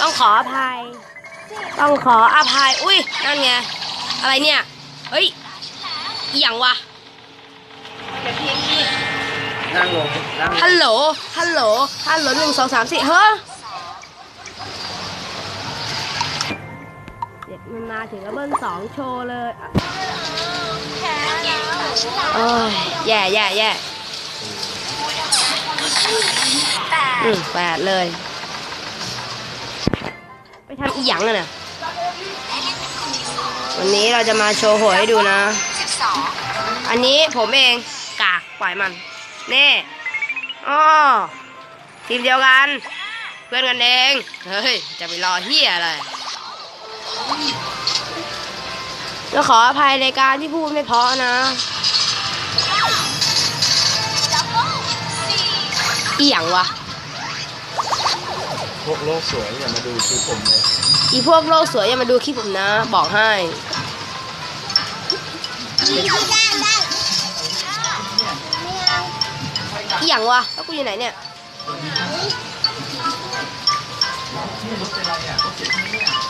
ต้องขออภัย ต้องขออภัย อุ้ยนั่นไง อะไรเนี่ย เฮ้ยอหย่างวะนั่งลงนั่งลงฮัลโหล ฮัลโหล ฮัลโหลหนึ่งสองสามสี่เฮ้อเด็กมันมาถึงก็เบิ้ลสองโชว์เลยอะโอ้ยแย่แย่แย่อืมแปดเลย ไปทำอีหยังอะน่ะวันนี้เราจะมาโชว์หวยให้ดูนะ อันนี้ผมเองกากปล่อยมัน นี่อ๋อทีมเดียวกัน เพื่อนกันเอง เฮ้ย จะไปรอเฮียอะไรก็ขออภัยในการที่พูดไม่เพราะนะอีหยังวะ พวกโลกสวยอย่ามาดูคลิปผมเลยอีพวกโลกสวยอย่ามาดูคลิปผมนะ บอกให้ อีหยังวะแล้วกูอยู่ไหนเนี่ยแ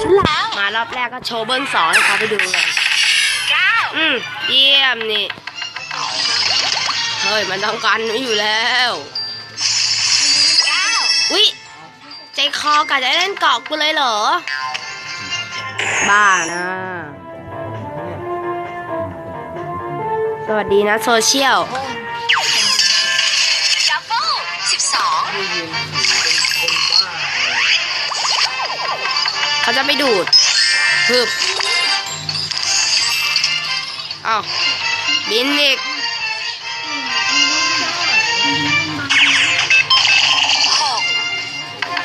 ฉันแล้ว มารอบแรกก็โชว์เบิ้ลสองให้เขาไปดูเก้าอืมเยี่ยมนี่ เฮ้ย มันต้องกันไว้อยู่แล้วเก้าอุ๊ยใจคอกะจะเล่นเกาะกูเลยเหรอ บ้านะ สวัสดีนะโซเชียลดับเบิลสิบสอง เขาจะไปดูดฮึบอ้าวบินอีกหก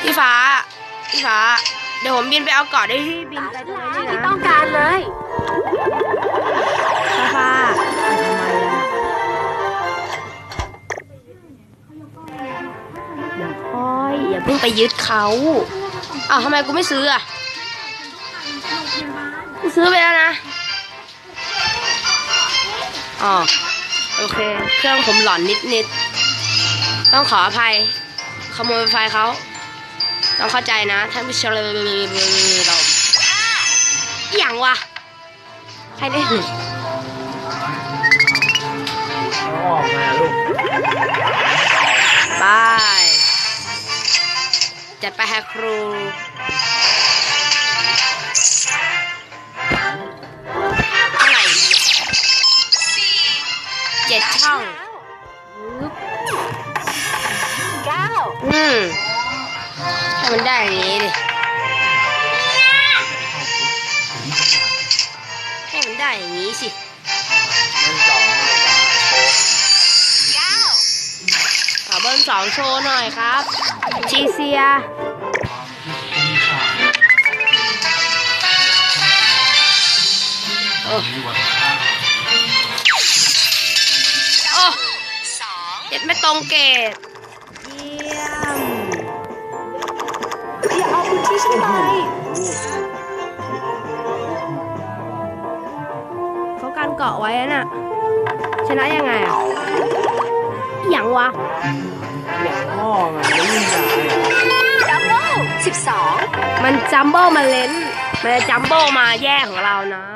พี่ฟ้าพี่ฟ้า เดี๋ยวผมบินไปเอาเกาะได้ที่บินตาไปฉันตรงแล้วนี้ที่นะต้องการเลยฟ้าฟ้าอย่าคอย อย่าเพิ่งไปยึดเขาอ้าวทำไมกูไม่ซื้ออะ กูซื้อไปแล้วนะ อ๋อ โอเค เครื่องผมหลอนนิดนิด ต้องขออภัย ขโมยไฟเขา ต้องเข้าใจนะท่านผู้ชมเราอย่างวะ ใครได้เออกมาลูกบายจัดไปฮะครู ช่องปึ๊บเก้าอืมให้มันได้อย่างนี้ดิให้มันได้อย่างนี้สิเล่นสองเลยจ้าโชว์เก้าขอเบิ้ลสองโชว์หน่อยครับชีเซีย ตรงเกตเยี่ยม อย่าเอาพื้นที่ฉันไปเขาการเกาะไว้อะน่ะ ชนะยังไงอะอหย่างวะเสียงพ่อมันไม่ยิ่งใหญ่เหรอดับเบิลสิบสองมันจัมโบ้มาเลนมันจะจัมโบ้มาแย่ของเรานะ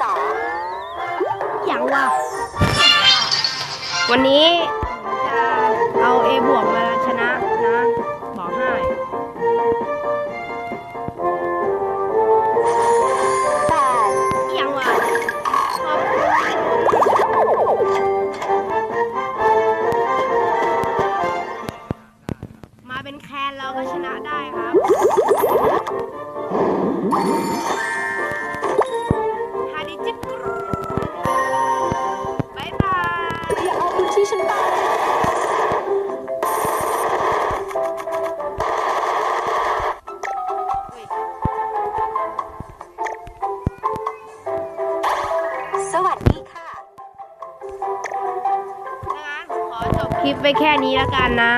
สอย่างว่ะวันนี้จะเอา A บวกมา คลิปไปแค่นี้แล้วกันนะ